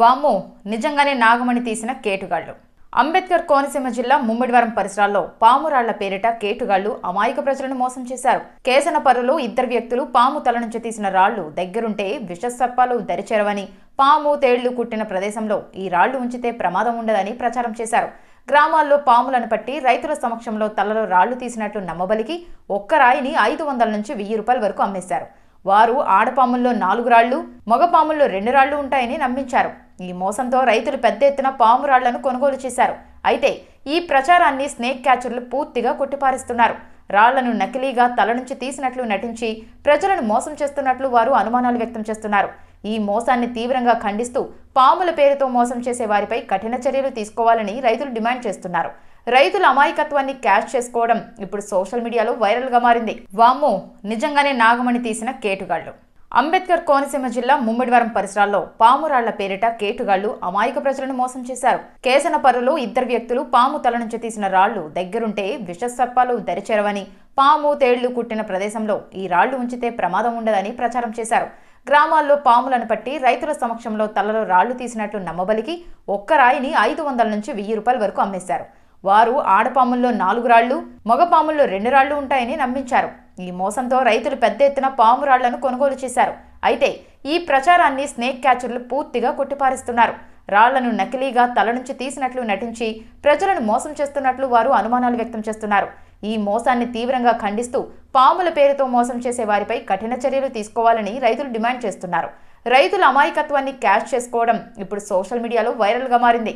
వాము నిజంగానే నాగమణి తీసిన కేటుగాళ్ళు అంబేద్కర్ కోనసీమ జిల్లా ముమ్మిడివరం పరిసరాల్లో పామురాళ్ళ పేరిట కేటుగాళ్ళు అమాయక ప్రజలను మోసం చేశారు. కేసన పరులు ఇద్దరు వ్యక్తులు పాము తల నుంచి తీసిన రాళ్ళు దగ్గరుంటే విషసర్పాలు దరిచేరవని పాము తేళ్ళు కుట్టిన ప్రదేశంలో ఈ రాళ్ళు ఉంచితే ప్రమాదం ఉండదని ప్రచారం చేశారు. గ్రామాల్లో పాములను పట్టి రైతుల సమక్షంలో తలలో రాళ్ళు తీసినట్లు నమ్మబలికి ఒక్క రాయిని ఐదు వందల నుంచి వెయ్యి రూపాయల వరకు అమ్మేశారు. వారు ఆడపాముల్లో నాలుగు రాళ్ళు మగపాముల్లో రెండు రాళ్ళు ఉంటాయని నమ్మించారు. ఈ మోసంతో రైతులు పెద్ద ఎత్తున పాము కొనుగోలు చేశారు. అయితే ఈ ప్రచారాన్ని స్నేక్ క్యాచర్లు పూర్తిగా కొట్టిపారిస్తున్నారు. రాళ్ళను నకిలీగా తల నుంచి తీసినట్లు నటించి ప్రజలను మోసం చేస్తున్నట్లు వారు అనుమానాలు వ్యక్తం చేస్తున్నారు. ఈ మోసాన్ని తీవ్రంగా ఖండిస్తూ పాముల పేరుతో మోసం చేసే వారిపై కఠిన చర్యలు తీసుకోవాలని రైతులు డిమాండ్ చేస్తున్నారు. రైతుల అమాయకత్వాన్ని క్యాష్ చేసుకోవడం ఇప్పుడు సోషల్ మీడియాలో వైరల్గా మారింది. వామ్మో నిజంగానే నాగమణి తీసిన కేటుగాళ్ళు. అంబేద్కర్ కోనసీమ జిల్లా ముమ్మిడివరం పరిసరాల్లో పామురాళ్ళ పేరిట కేటుగాళ్ళు అమాయక ప్రజలను మోసం చేశారు. కేసనపర్రులో ఇద్దరు వ్యక్తులు పాము తల నుంచి తీసిన రాళ్ళు దగ్గరుంటే విషసర్పాలు దరిచేరవని పాము తేళ్ళు కుట్టిన ప్రదేశంలో ఈ రాళ్ళు ఉంచితే ప్రమాదం ఉండదని ప్రచారం చేశారు. గ్రామాల్లో పాములను పట్టి రైతుల సమక్షంలో తలలో రాళ్ళు తీసినట్లు నమ్మబలికి ఒక్క రాయిని ఐదు వందల నుంచి వెయ్యి రూపాయల వరకు అమ్మేశారు. వారు ఆడపాముల్లో నాలుగు రాళ్ళు మగపాముల్లో రెండు రాళ్ళు ఉంటాయని నమ్మించారు. ఈ మోసంతో రైతులు పెద్ద ఎత్తున పాము రాళ్ళను కొనుగోలు చేశారు. అయితే ఈ ప్రచారాన్ని స్నేక్ క్యాచర్లు పూర్తిగా కొట్టిపారిస్తున్నారు. రాళ్ళను నకిలీగా తల నుంచి తీసినట్లు నటించి ప్రజలను మోసం చేస్తున్నట్లు వారు అనుమానాలు వ్యక్తం చేస్తున్నారు. ఈ మోసాన్ని తీవ్రంగా ఖండిస్తూ పాముల పేరుతో మోసం చేసే వారిపై కఠిన చర్యలు తీసుకోవాలని రైతులు డిమాండ్ చేస్తున్నారు. రైతుల అమాయకత్వాన్ని క్యాష్ చేసుకోవడం ఇప్పుడు సోషల్ మీడియాలో వైరల్గా మారింది.